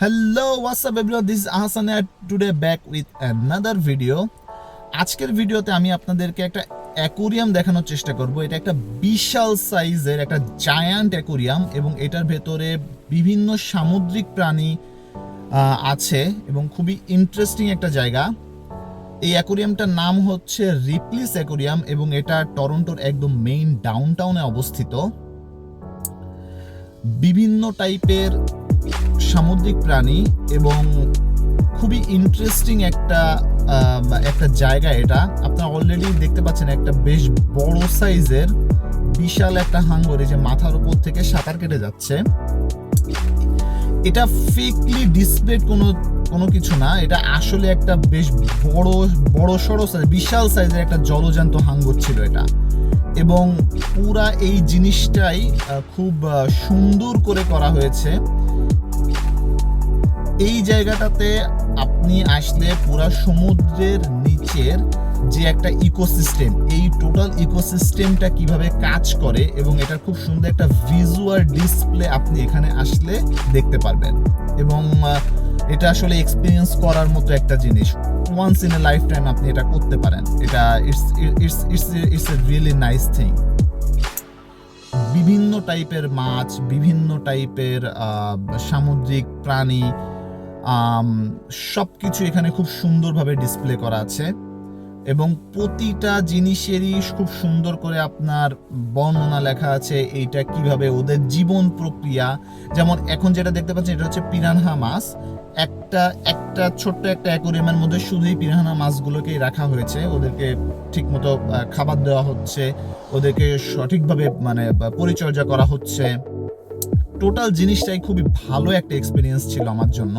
Hello what's up everyone this Ahsan today back with another video আজকের ভিডিওতে আমি আপনাদেরকে একটা অ্যাকোরিয়াম দেখানোর চেষ্টা করব। এটা একটা বিশাল সাইজের একটা জায়ান্ট অ্যাকোরিয়াম এবং এটার ভেতরে বিভিন্ন সামুদ্রিক প্রাণী আছে এবং খুবই ইন্টারেস্টিং একটা জায়গা। এই অ্যাকোরিয়ামটার নাম হচ্ছে রিপ্লিস অ্যাকোরিয়াম এবং এটা টরন্টোর একদম মেইন ডাউনটাউনে অবস্থিত। বিভিন্ন টাইপের সামুদ্রিক প্রাণী এবং খুবই ইন্টারেস্টিং একটা একটা জায়গা এটা। আপনারা অলরেডি দেখতে পাচ্ছেন একটা বেশ বড় সাইজের বিশাল একটা হাঙ্গর যে মাথার উপর থেকে সাঁতার কেটে যাচ্ছে। এটা ফেকলি ডিসপ্লেড কোনো কোনো কিছু না। এটা আসলে একটা বেশ বড় বড় সড়ো size, বিশাল সাইজের একটা জলজান্ত হাঙ্গর ছিল এটা। এবং পুরা এই জিনিসটাই খুব সুন্দর করে করা হয়েছে। এই জায়গাটাতে আপনি আসলে পুরা সমুদ্রের নিচের যে একটা ইকোসিস্টেম এই টোটাল ইকোসিস্টেমটা কীভাবে কাজ করে এবং এটার খুব সুন্দর একটা ভিজুয়াল ডিসপ্লে আপনি এখানে আসলে দেখতে পারবেন। এবং এটা আসলে এক্সপিরিয়েন্স করার মতো একটা জিনিস। Once in a life time আপনি এটা করতে পারেন। এটা it's it's it's it's a really nice thing বিভিন্ন টাইপের মাছ, বিভিন্ন টাইপের সামুদ্রিক প্রাণী সব কিছু এখানে খুব সুন্দরভাবে ডিসপ্লে করা আছে। এবং প্রতিটা জিনিসেরই খুব সুন্দর করে আপনার বর্ণনা লেখা আছে এইটা কীভাবে ওদের জীবন প্রক্রিয়া। যেমন এখন যেটা দেখতে পাচ্ছেন, এটা হচ্ছে পিরানহা মাছ। একটা একটা ছোট্ট একটা অ্যাকোরিয়ামের মধ্যে শুধুই পিরানহা মাছগুলোকেই রাখা হয়েছে। ওদেরকে ঠিকমতো খাবার দেওয়া হচ্ছে। ওদেরকে সঠিকভাবে মানে পরিচর্যা করা হচ্ছে। টোটাল জিনিসটাই খুবই ভালো একটা এক্সপিরিয়েন্স ছিল আমার জন্য।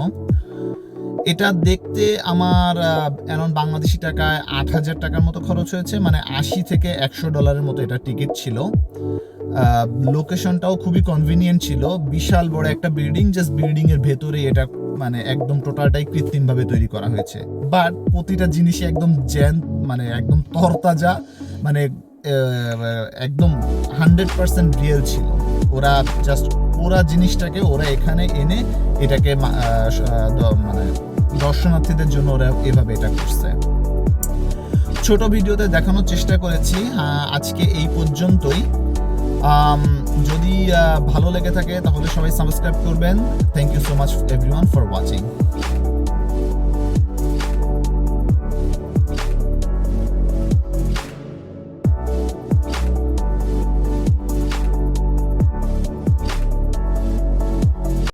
এটা দেখতে আমার এখন বাংলাদেশি টাকায় আট হাজার টাকার মতো খরচ হয়েছে মানে আশি থেকে একশো ডলারের মতো এটা টিকিট ছিল। লোকেশনটাও খুবই কনভিনিয়েন্ট ছিল। বিশাল বড় একটা বিল্ডিং জাস্ট বিল্ডিং এর ভেতরে এটা মানে একদম টোটালটাই কৃত্রিমভাবে তৈরি করা হয়েছে। বাট প্রতিটা জিনিসই একদম জ্যান মানে একদম তরতাজা মানে একদম হান্ড্রেড পার্সেন্ট রিয়েল ছিল। ওরা জাস্ট ওরা জিনিসটাকে ওরা এখানে এনে এটাকে মানে দর্শনার্থীদের জন্য ওরা এভাবে এটা করছে। ছোট ভিডিওতে দেখানোর চেষ্টা করেছি আজকে এই পর্যন্তই। যদি ভালো লেগে থাকে তাহলে সবাই সাবস্ক্রাইব করবেন। Thank you so much everyone for watching